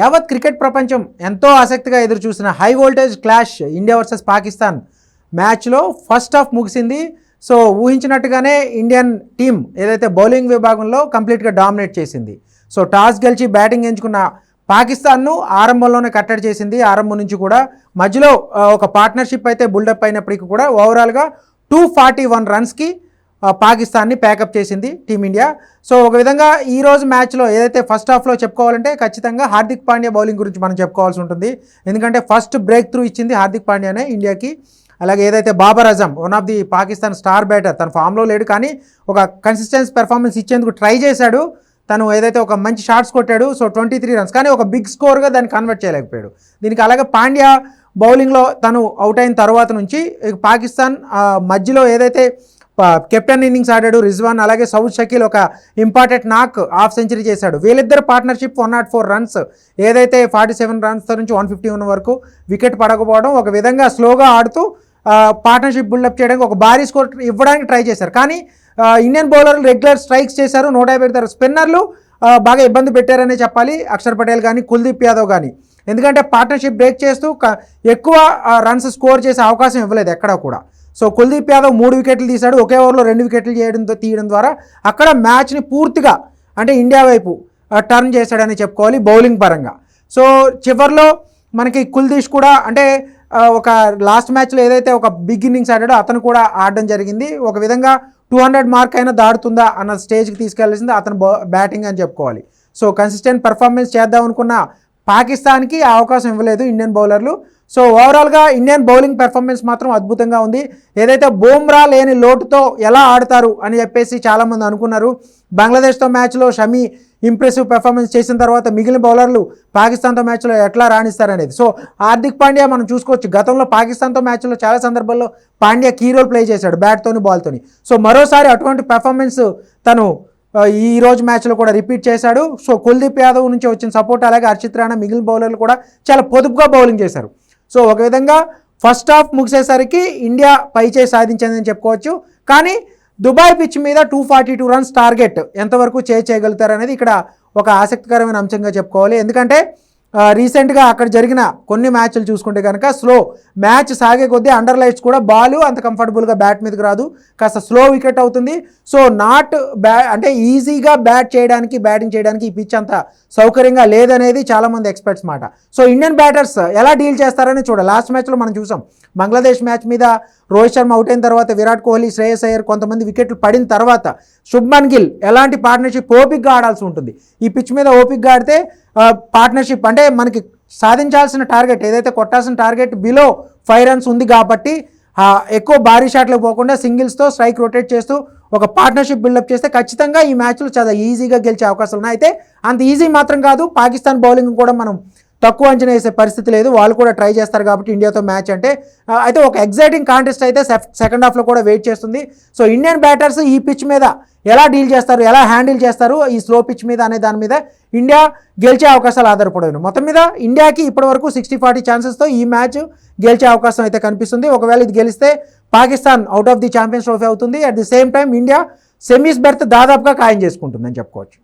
యావత్ క్రికెట్ ప్రపంచం ఎంతో ఆసక్తిగా ఎదురు చూసిన high voltage clash India versus Pakistan మ్యాచ్లో ఫస్ట్ హాఫ్ ముగిసింది. సో ఊహించినట్టుగానే ఇండియన్ టీం ఏదైతే బౌలింగ్ విభాగంలో కంప్లీట్గా డామినేట్ చేసింది. సో టాస్ గెలిచి బ్యాటింగ్ ఎంచుకున్న పాకిస్తాన్ను ఆరంభంలోనే కట్టడి చేసింది. ఆరంభం నుంచి కూడా మధ్యలో ఒక పార్ట్నర్షిప్ అయితే బిల్డప్ అయినప్పటికీ కూడా ఓవరాల్గా టూ ఫార్టీ వన్ రన్స్కి పాకిస్తాన్ని ప్యాకప్ చేసింది టీమిండియా. సో ఒక విధంగా ఈ రోజు మ్యాచ్లో ఏదైతే ఫస్ట్ హాఫ్లో చెప్పుకోవాలంటే ఖచ్చితంగా హార్దిక్ పాండ్యా బౌలింగ్ గురించి మనం చెప్పుకోవాల్సి ఉంటుంది. ఎందుకంటే ఫస్ట్ బ్రేక్ త్రూ ఇచ్చింది హార్దిక్ పాండ్యానే ఇండియాకి. అలాగే ఏదైతే Babar Azam one of the Pakistan star batter తన ఫామ్లో లేడు కానీ ఒక కన్సిస్టెన్స్ పెర్ఫార్మెన్స్ ఇచ్చేందుకు ట్రై చేశాడు. తను ఏదైతే ఒక మంచి షాట్స్ కొట్టాడు సో ట్వంటీ త్రీ రన్స్ కానీ ఒక బిగ్ స్కోర్గా దాన్ని కన్వర్ట్ చేయలేకపోయాడు. దీనికి అలాగే పాండ్యా బౌలింగ్లో తను అవుట్ అయిన తర్వాత నుంచి పాకిస్తాన్ మధ్యలో ఏదైతే కెప్టెన్ ఇన్నింగ్స్ ఆడాడు రిజ్వాన్ అలాగే సౌద్ షకీల్ ఒక ఇంపార్టెంట్ నాక్ హాఫ్ సెంచరీ చేశాడు. వీళ్ళిద్దరు partnership one naught four runs ఏదైతే ఫార్టీ సెవెన్ రన్స్ నుంచి వన్ ఫిఫ్టీ ఉన్న వరకు వికెట్ పడకపోవడం ఒక విధంగా స్లోగా ఆడుతూ పార్ట్నర్షిప్ బిల్డప్ చేయడానికి ఒక భారీ స్కోర్ ఇవ్వడానికి ట్రై చేశారు. కానీ ఇండియన్ బౌలర్లు రెగ్యులర్ స్ట్రైక్స్ చేశారు. నూట యాభై పెడతారు స్పిన్నర్లు బాగా ఇబ్బంది పెట్టారనే చెప్పాలి. అక్షర్ పటేల్ కానీ కుల్దీప్ యాదవ్ కానీ ఎందుకంటే పార్ట్నర్షిప్ బ్రేక్ చేస్తూ ఎక్కువ రన్స్ స్కోర్ చేసే అవకాశం ఇవ్వలేదు ఎక్కడా కూడా. సో కుల్దీప్ యాదవ్ మూడు వికెట్లు తీశాడు ఒకే ఓవర్లో రెండు వికెట్లు చేయడంతో తీయడం ద్వారా అక్కడ మ్యాచ్ని పూర్తిగా అంటే ఇండియా వైపు టర్న్ చేశాడని చెప్పుకోవాలి బౌలింగ్ పరంగా. సో చివర్లో మనకి కుల్దీష్ కూడా అంటే ఒక లాస్ట్ మ్యాచ్లో ఏదైతే ఒక బిగ్ ఇన్నింగ్స్ ఆడాడో అతను కూడా ఆడడం జరిగింది. ఒక విధంగా టూ హండ్రెడ్ మార్క్ అయినా దాడుతుందా అన్న స్టేజ్కి తీసుకెళ్ళాల్సింది అతను బ్యాటింగ్ అని చెప్పుకోవాలి. సో కన్సిస్టెంట్ పర్ఫార్మెన్స్ చేద్దాం అనుకున్న పాకిస్తాన్కి ఆ అవకాశం ఇవ్వలేదు ఇండియన్ బౌలర్లు. సో ఓవరాల్గా ఇండియన్ బౌలింగ్ పెర్ఫార్మెన్స్ మాత్రం అద్భుతంగా ఉంది. ఏదైతే బూమ్రా లేని లోటుతో ఎలా ఆడతారు అని చెప్పేసి చాలామంది అనుకున్నారు. బంగ్లాదేశ్తో మ్యాచ్లో షమీ ఇంప్రెసివ్ పెర్ఫార్మెన్స్ చేసిన తర్వాత మిగిలిన బౌలర్లు పాకిస్తాన్తో మ్యాచ్లో ఎట్లా రాణిస్తారనేది. సో హార్దిక్ పాండ్యా మనం చూసుకోవచ్చు. గతంలో పాకిస్తాన్తో మ్యాచ్లో చాలా సందర్భాల్లో పాండ్యా కీ రోల్ ప్లే చేశాడు బ్యాట్తోని బాల్తోని. సో మరోసారి అటువంటి పెర్ఫార్మెన్స్ తను ఈ రోజు మ్యాచ్లో కూడా రిపీట్ చేశాడు. సో కుల్దీప్ యాదవ్ నుంచి వచ్చిన సపోర్ట్ అలాగే హర్షిత్ రాణా మిగిలిన బౌలర్లు కూడా చాలా పొదుపుగా బౌలింగ్ చేశారు. సో ఒక విధంగా ఫస్ట్ హాఫ్ ముగిసేసరికి ఇండియా పైచే సాధించిందని చెప్పుకోవచ్చు. కానీ దుబాయ్ పిచ్ మీద two forty two runs target ఎంతవరకు చే చేయగలుగుతారనేది ఇక్కడ ఒక ఆసక్తికరమైన అంశంగా చెప్పుకోవాలి. ఎందుకంటే రీసెంట్గా అక్కడ జరిగిన కొన్ని మ్యాచ్లు చూసుకుంటే కనుక స్లో మ్యాచ్ సాగే కొద్దీ అండర్ లైట్స్ కూడా బాలు అంత కంఫర్టబుల్గా బ్యాట్ మీదకి రాదు. కాస్త స్లో వికెట్ అవుతుంది. సో నాట్ బ్యా అంటే ఈజీగా బ్యాట్ చేయడానికి బ్యాటింగ్ చేయడానికి ఈ పిచ్ అంత సౌకర్యంగా లేదనేది చాలామంది ఎక్స్పర్ట్స్ మాట. సో ఇండియన్ బ్యాటర్స్ ఎలా డీల్ చేస్తారని చూడ లాస్ట్ మ్యాచ్లో మనం చూసాం. బంగ్లాదేశ్ మ్యాచ్ మీద రోహిత్ శర్మ అవుట్ అయిన తర్వాత విరాట్ కోహ్లీ శ్రేయస్ అయ్యర్ కొంతమంది వికెట్లు పడిన తర్వాత శుభ్మన్ గిల్ ఎలాంటి పార్ట్నర్షిప్ ఓపిక్గా ఆడాల్సి ఉంటుంది. ఈ పిచ్ మీద ఓపిక్గా ఆడితే పార్ట్నర్షిప్ అంటే మనకి సాధించాల్సిన టార్గెట్ ఏదైతే కొట్టాల్సిన టార్గెట్ బిలో ఫైవ్ రన్స్ ఉంది కాబట్టి ఎక్కువ భారీ షాట్లకు పోకుండా సింగిల్స్తో స్ట్రైక్ రొటేట్ చేస్తూ ఒక పార్ట్నర్షిప్ బిల్డప్ చేస్తే ఖచ్చితంగా ఈ మ్యాచ్లో చాలా ఈజీగా గెలిచే అవకాశాలు ఉన్నాయి. అయితే అంత ఈజీ మాత్రం కాదు పాకిస్తాన్ బౌలింగ్ కూడా మనం తక్కువ అంచనా వేసే పరిస్థితి లేదు. వాళ్ళు కూడా ట్రై చేస్తారు కాబట్టి ఇండియాతో మ్యాచ్ అంటే అయితే ఒక ఎగ్జైటింగ్ కాంటెస్ట్ అయితే సెకండ్ హాఫ్లో కూడా వెయిట్ చేస్తుంది. సో ఇండియన్ బ్యాటర్స్ ఈ పిచ్ మీద ఎలా డీల్ చేస్తారు ఎలా హ్యాండిల్ చేస్తారు ఈ స్లో పిచ్ మీద అనే దాని మీద ఇండియా గెలిచే అవకాశాలు ఆధారపడవు. మొత్తం మీద ఇండియాకి ఇప్పటివరకు సిక్స్టీ ఫార్టీ ఛాన్సెస్తో ఈ మ్యాచ్ గెలిచే అవకాశం అయితే కనిపిస్తుంది. ఒకవేళ ఇది గెలిస్తే Pakistan out of the Champions Trophy అవుతుంది. At the same time India semis berth దాదాపుగా ఖాయం చేసుకుంటుందని చెప్పుకోవచ్చు.